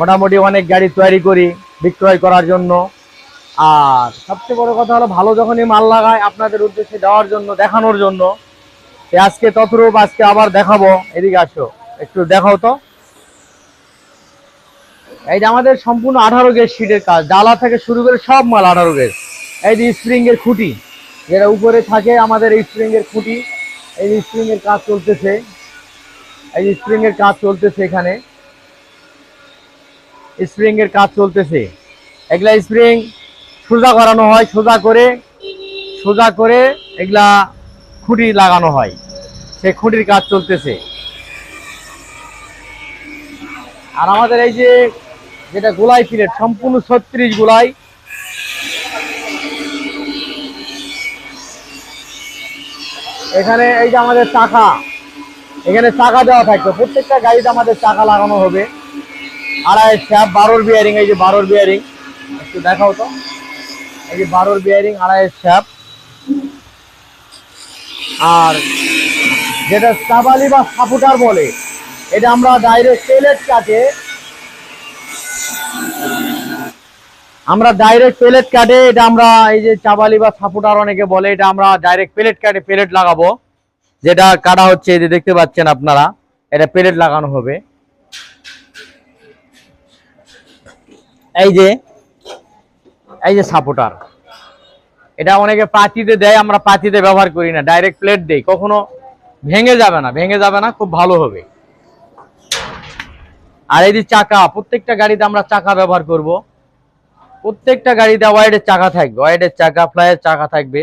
মোটামুটি অনেক গাড়ি তৈরি করি, বিক্রয় করার জন্য। আর সবচেয়ে বড় কথা হলো, ভালো যখনই মাল লাগায়, আপনাদের উদ্দেশ্যে দেওয়ার জন্য, দেখানোর জন্য। আজকে ততরূপ আজকে আবার দেখাবো। এদিকে আসো, একটু দেখাও তো। এই যে আমাদের সম্পূর্ণ আঠারো গেজ শীটের কাজ ডালা থেকে শুরু করে সব মাল আঠারো গেজ। এই যে স্প্রিং এর খুঁটি, যেটা উপরে থাকে আমাদের এই স্প্রিং এর খুঁটি, এই স্প্রিং এর কাজ চলতেছে। এই স্প্রিং এর কাজ চলতেছে এখানে। স্প্রিং এর কাজ চলতেছে। এগুলা স্প্রিং সোজা করানো হয়, সোজা করে সোজা করে এগুলা খুঁটি লাগানো হয়। সেই খুঁটির কাজ চলতেছে। আর আমাদের এই যে, যেটা গোলাই প্লেট, সম্পূর্ণ ছত্রিশ গোলাই। এখানে এই যে আমাদের চাকা, এখানে চাকা দেওয়া থাকবে প্রত্যেকটা গাড়িতে আমাদের চাকা লাগানো হবে। আড়াই শ্যাপ বারোর বিয়ারিং এই যে বারোর বিয়ারিং একটু দেখাও তো। এই যে বারোর বিয়ারিং আড়াই শ্যাপ আর যেটা চাবালি বা সাপুটার বলে, এটা আমরা ডাইরেক্ট পেলেট কাটে। আমরা ডাইরেক্ট পেলেট কাটে, এটা আমরা এই যে চাবালি বা সাপুটার অনেকে বলে, এটা আমরা ডাইরেক্ট পেলেট কাটে পেলেট লাগাবো। যেটা কাটা হচ্ছে যে দেখতে পাচ্ছেন আপনারা, এটা পেলেট লাগানো হবে। এই যে এই যে সাপোর্টার এটা অনেকে পাতিতে দেয়, আমরা পাতিতে ব্যবহার করি না ডাইরেক্ট প্লেট দেই। কখনো ভেঙে যাবে না, ভেঙে যাবে না, খুব ভালো হবে। আর এই যে চাকা, প্রত্যেকটা গাড়িতে আমরা চাকা ব্যবহার করব। প্রত্যেকটা গাড়িতে ওয়াইডের চাকা থাকবে, ওয়াইডের চাকা, ফ্লাইয়ের চাকা থাকবে।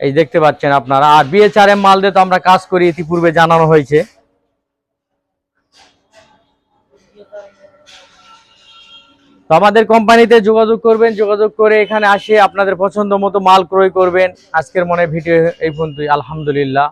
এই দেখতে পাচ্ছেন আপনারা। আর বিএচআরএম মাল দিয়ে তো আমরা কাজ করি, ইতিপূর্বে জানানো হয়েছে। তো আমাদের কোম্পানিতে যোগাযোগ করবেন, যোগাযোগ করে এখানে আসে আপনাদের পছন্দ মতো মাল ক্রয় করবেন। আজকের মনে ভিডিও এই পর্যন্তই। আলহামদুলিল্লাহ।